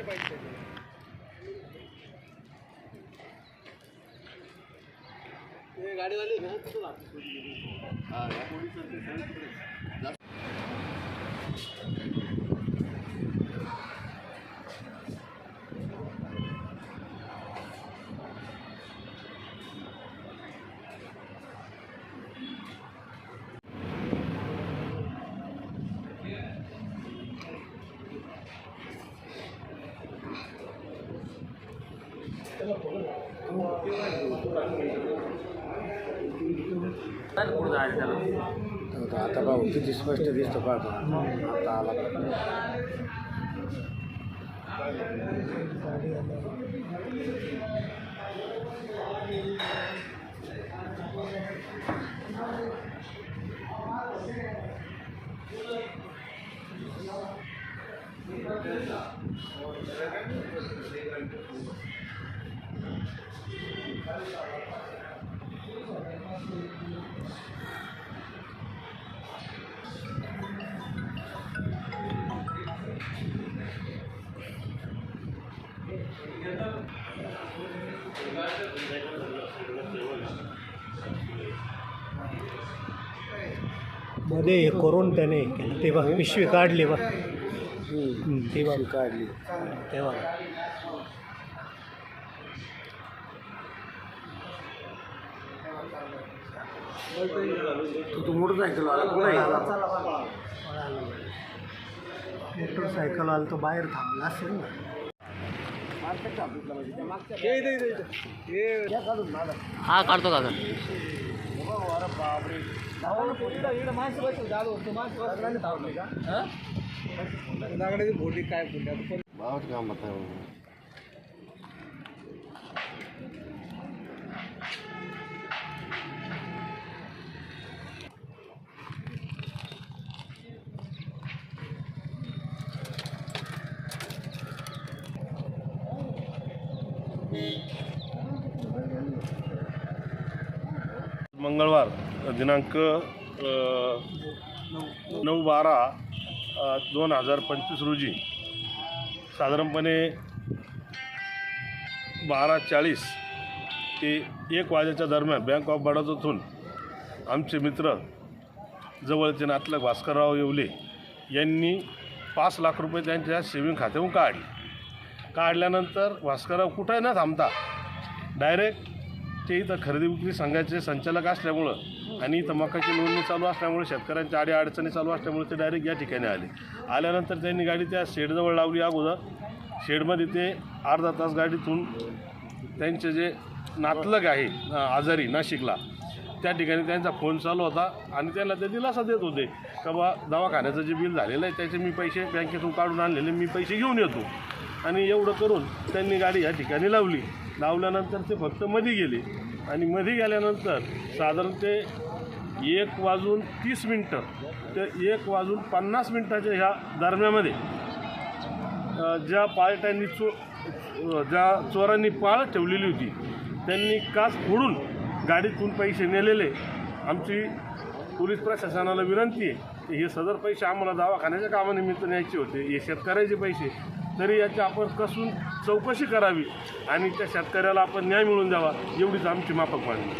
कसे पाहिजे गाडीवाले ना तिथं राहतात. आता भाऊ किती स्पष्ट दिसतं पाहतो आता आला मध्ये हे करून त्याने केलं. ते बघ पिशवी काढली बघ हम्म, ती बघ काढली. ते तू तू मोटरसायकल आला मोटरसायकल आला तो बाहेर थांबला असेल ना. हे काढतो नागड्याची भोटी काय मंगळवार दिनांक नऊ बारा दोन हजार पंचवीस रोजी साधारणपणे बारा चाळीस ते एक वाजेच्या दरम्यान बँक ऑफ बडोदातून आमचे मित्र जवळचे नातलग भास्करराव येवले यांनी पाच लाख रुपये त्यांच्या सेविंग खात्यातून काढले. काढल्यानंतर भास्करराव कुठंही न थांबता डायरेक्ट ते इथं खरेदी विक्री संघाचे संचालक असल्यामुळं आणि इथं मकाची नोंदणी चालू असल्यामुळे शेतकऱ्यांच्या आडी अडचणी चालू असल्यामुळे ते डायरेक्ट या ठिकाणी आले. आल्यानंतर त्यांनी गाडी त्या शेडजवळ लावली अगोदर. शेडमध्ये ते अर्धा तास गाडीतून त्यांचे जे नातलग आहे आजारी नाशिकला त्या ठिकाणी त्यांचा फोन चालू होता आणि त्यांना ते दिलासा देत होते का बा दवाखान्याचं जे बिल झालेलं आहे त्याचे मी पैसे बँकेतून काढून आणलेले मी पैसे घेऊन येतो. आणि एवढं करून त्यांनी गाडी या ठिकाणी लावली. लावल्यानंतर ते फक्त मध्ये गेले. आणि मध्ये गेल्यानंतर साधारण ते एक वाजून तीस मिनटं ते एक वाजून पन्नास मिनटाच्या ह्या दरम्यामध्ये ज्या पाळट्यांनी चो ज्या चोरांनी पाळ ठेवलेली होती त्यांनी काच फोडून गाडीतून पैसे नेलेले. आमची पोलीस प्रशासनाला विनंती आहे. हे सदर पैसे आम्हाला दवाखान्याच्या कामानिमित्त न्यायचे होते. हे शेतकऱ्याचे पैसे. तरी याची आपण कसून चौकशी करावी आणि त्या शेतकऱ्याला आपण न्याय मिळवून द्यावा एवढीच आमची माफक मागणी.